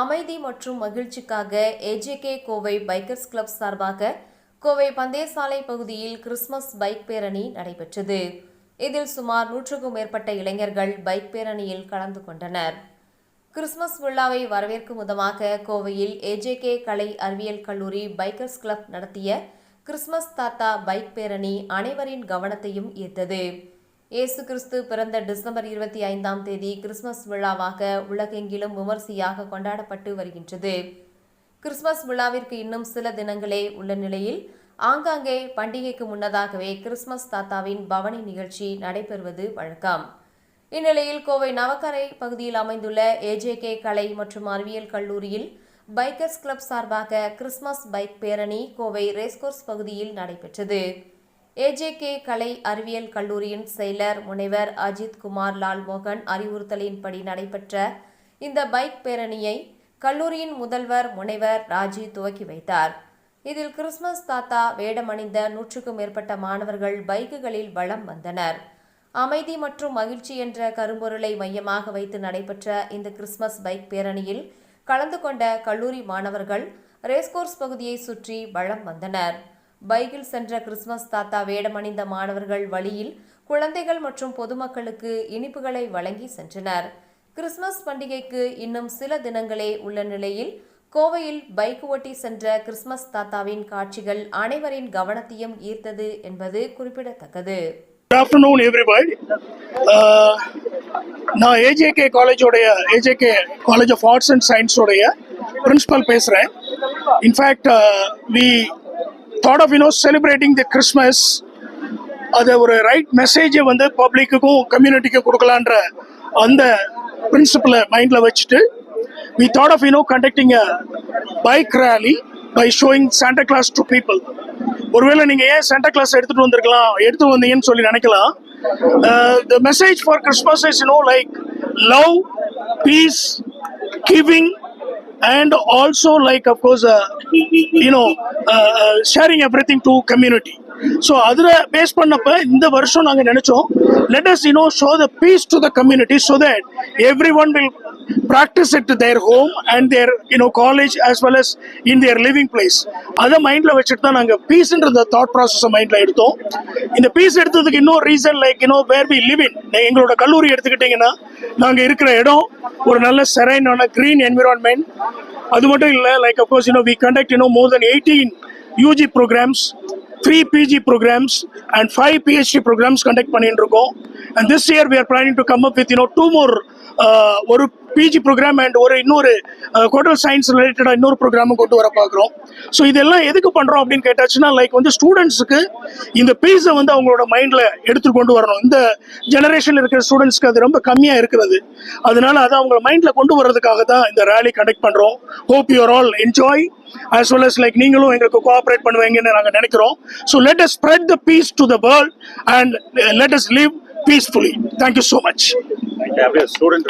அமைதி மற்றும் மகிழ்ச்சிக்காக ஏஜேகே கோவை பைக்கர்ஸ் கிளப் சார்பாக கோவை பந்தயசாலை பகுதியில் கிறிஸ்மஸ் பைக் பேரணி நடைபெற்றது. இதில் சுமார் நூற்றுக்கும் மேற்பட்ட இளைஞர்கள் பைக் பேரணியில் கலந்து கொண்டனர். கிறிஸ்மஸ் விழாவை வரவேற்கும் விதமாக கோவையில் ஏஜேகே கலை அறிவியல் கல்லூரி பைக்கர்ஸ் கிளப் நடத்திய கிறிஸ்மஸ் தாத்தா பைக் பேரணி அனைவரின் கவனத்தையும் ஈர்த்தது. இயேசு கிறிஸ்து பிறந்த டிசம்பர் இருபத்தி ஐந்தாம் தேதி கிறிஸ்மஸ் விழாவாக உலகெங்கிலும் விமர்சையாக கொண்டாடப்பட்டு வருகின்றது. கிறிஸ்மஸ் விழாவிற்கு இன்னும் சில தினங்களே உள்ள நிலையில் ஆங்காங்கே பண்டிகைக்கு முன்னதாகவே கிறிஸ்மஸ் தாத்தாவின் பவனி நிகழ்ச்சி நடைபெறுவது வழக்கம். இந்நிலையில் கோவை நவக்கரை பகுதியில் அமைந்துள்ள ஏஜேகே கலை மற்றும் அறிவியல் கல்லூரியில் பைக்கர்ஸ் கிளப் சார்பாக கிறிஸ்மஸ் பைக் பேரணி கோவை ரேஸ்கோர்ஸ் பகுதியில் நடைபெற்றது. ஏஜேகே கலை அறிவியல் கல்லூரியின் செயலர் முனைவர் அஜித் குமார் லால் மோகன் அறிவுறுத்தலின்படி நடைபெற்ற இந்த பைக் பேரணியை கல்லூரியின் முதல்வர் முனைவர் ராஜி துவக்கி வைத்தார். இதில் கிறிஸ்மஸ் தாத்தா வேடமணிந்த நூற்றுக்கும் மேற்பட்ட மாணவர்கள் பைக்குகளில் வளம் வந்தனர். அமைதி மற்றும் மகிழ்ச்சி என்ற கரும்பொருளை மையமாக வைத்து நடைபெற்ற இந்த கிறிஸ்மஸ் பைக் பேரணியில் கலந்து கொண்ட கல்லூரி மாணவர்கள் ரேஸ்கோர்ஸ் பகுதியை சுற்றி வளம் வந்தனர். பைக்கில் சென்ற கிறிஸ்மஸ் தாத்தா வேடமணிந்த மாணவர்கள் வழியில் குழந்தைகள் மற்றும் பொதுமக்களுக்கு இனிப்புகளை வழங்கி சென்றனர். கிறிஸ்மஸ் பண்டிகைக்கு இன்னும் சில தினங்களே உள்ள நிலையில் கோவையில் பைக் ஓட்டி சென்ற கிறிஸ்மஸ் தாத்தாவின் காட்சிகள் அனைவரின் கவனத்தையும் ஈர்த்தது என்பது குறிப்பிடத்தக்கது. குட் ஆஃப்டர்நூன் நான் AJK காலேஜோடைய AJK college of arts and சயின்ஸோடைய principal பேசுகிறேன் in fact we thought of you know celebrating the Christmas அதை ஒரு ரைட் மெசேஜை வந்து பப்ளிக்குக்கும் கம்யூனிட்டிக்கும் கொடுக்கலான்ற அந்த பிரின்சிபலை மைண்டில் வச்சுட்டு we thought of you know conducting a bike rally by showing Santa Claus to people ஒருவேளை நீங்கள் ஏன் சாண்டா கிளாஸ் எடுத்துகிட்டு வந்திருக்கலாம் எடுத்து வந்தீங்கன்னு சொல்லி நினைக்கலாம். The message for Christmas is you know like love peace giving and also like of course uh, you know uh, uh, sharing everything to community so அதில் பேஸ் பண்ணப்ப இந்த வருஷம் நாங்கள் நினைச்சோம் let us you know show the peace to the community so that every one will practice it their home and their you know college as well as in their living place அதை மைண்டில் வச்சுட்டு தான் நாங்கள் பீஸ்ன்ற thought ப்ராசஸை மைண்டில் எடுத்தோம். இந்த peace எடுத்ததுக்கு இன்னொரு reason like you know where we live in எங்களோட கல்லூரி எடுத்துக்கிட்டிங்கன்னா நாங்கள் இருக்கிற இடம் ஒரு நல்ல செரைனான க்ரீன் என்விரான்மெண்ட் அது மட்டும் இல்லை like of course you know we conduct you know more then eighteen UG programs three PG programs and five PhD programs conduct பண்ணிட்டு இருக்கோம். And this year we are planning to come up with you know two more ஒரு PG program and ஒரு இன்னொரு கோட்டல் science ரிலேட்டடாக இன்னொரு ப்ரோக்ராமும் கொண்டு வர பார்க்குறோம் ஸோ இதெல்லாம் எதுக்கு பண்ணுறோம் அப்படின்னு கேட்டாச்சுன்னா லைக் வந்து ஸ்டூடெண்ட்ஸுக்கு இந்த பீஸை வந்து அவங்களோட மைண்டில் எடுத்து கொண்டு வரணும். இந்த ஜெனரேஷனில் இருக்கிற ஸ்டூடெண்ட்ஸ்க்கு அது ரொம்ப கம்மியாக இருக்கிறது. அதனால அதை அவங்க மைண்டில் கொண்டு வர்றதுக்காக தான் இந்த ரேலி கண்டக்ட் பண்ணுறோம் hope you're all enjoy as well as like நீங்களும் எங்களுக்கு கோஆப்ரேட் பண்ணுவீங்கன்னு நாங்கள் நினைக்கிறோம். So let us spread the peace to the world and let us live peacefully thank you so much அப்படியே ஸ்டூடெண்ட்